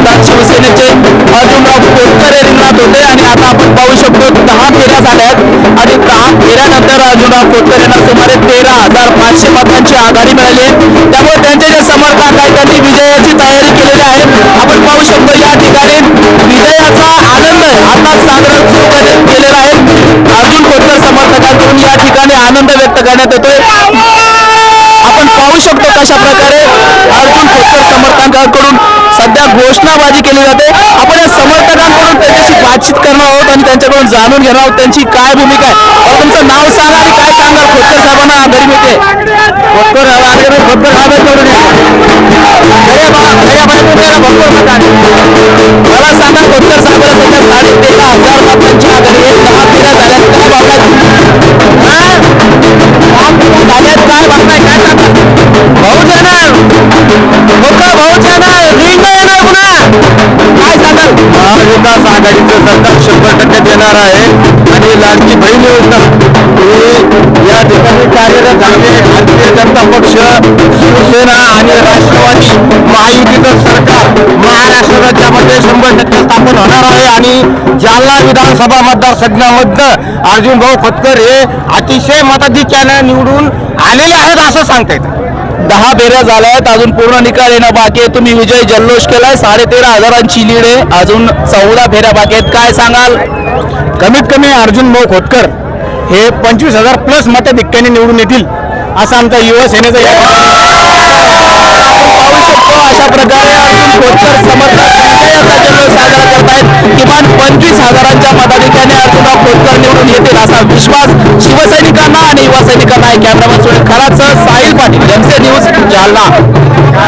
विरोधात शिवसेनेचे अर्जुनराव खोतकर हे रिंगणात होते आणि आता आपण पाहू शकतो दहा फेऱ्या झाल्या आहेत. आणि दहा फेऱ्यानंतर अर्जुनराव खोतकर यांना सुमारे तेरा हजार पाचशे मतांची आघाडी मिळाली आहे. त्यामुळे त्यांचे जे समर्थक आहेत त्यांनी विजयाची तयारी केलेली आहे आपण पाहू शकतो या ठिकाणी विजयाचा आनंद आता साजरा केलेला आहे. अर्जुन खोतकर समर्थकांकडून या ठिकाणी आनंद व्यक्त करण्यात येतोय. आपण पाहू शकतो कशा प्रकारे अर्जुन खोतकर समर्थकांकडून सध्या घोषणाबाजी केली जाते. आपण या समर्थकांकडून त्यांच्याशी बातचीत करणार आहोत आणि त्यांच्याकडून जाणून घेणार आहोत त्यांची काय भूमिका आहे. तुमचं नाव सांगा आणि काय सांगा खोतकर साहेबांना आघाडी मिळते. खोतकर खोतकर साहेब मला सांगा खोतकर साहेबांना सध्या साडे तेरा हजार मतांची आघाडी आहे दहा तेरा झाल्यात काय भावना झाल्यात काय भावना आहे? काय सांगा भाऊ जाणार बहुजन भाऊ महाविकास आघाडीचं सरकार शंभर टक्के देणार आहे. आणि लाडकी बहीण योजना ही या ठिकाणी कार्यरत आहे. भारतीय जनता पक्ष शिवसेना आणि राष्ट्रवादी महायुतीचं सरकार महाराष्ट्र राज्यामध्ये शंभर टक्के स्थापन होणार आहे. आणि जालना विधानसभा मतदारसंघामधनं अर्जुन भाऊ खोतकर हे अतिशय मताधिक्यानं निवडून आलेले आहेत असं सांगता येतं. दहा फेऱ्या झाल्या आहेत. अजून पूर्ण निकाल येणं बाकी आहे. तुम्ही विजय जल्लोष केलाय. साडे तेरा हजारांची लीड आहे. अजून चौदा फेऱ्या बाकी आहेत. काय सांगाल? कमीत कमी अर्जुन भाऊ खोतकर हे पंचवीस हजार प्लस मताधिक्याने निवडून येतील असा आमचा युवा सेनेचा पाहू शकतो अशा प्रकारे अर्जुन खोतकर समर्थक साजरा करतायत. किमान पंचवीस हजारांच्या मताधिक्याने अर्जुनराव खोतकर निवडून येतील आणि युवा सैनिकांना आहे कॅमेरामन सुनील खराचं साहिल पाटील एमसी न्यूज जालना.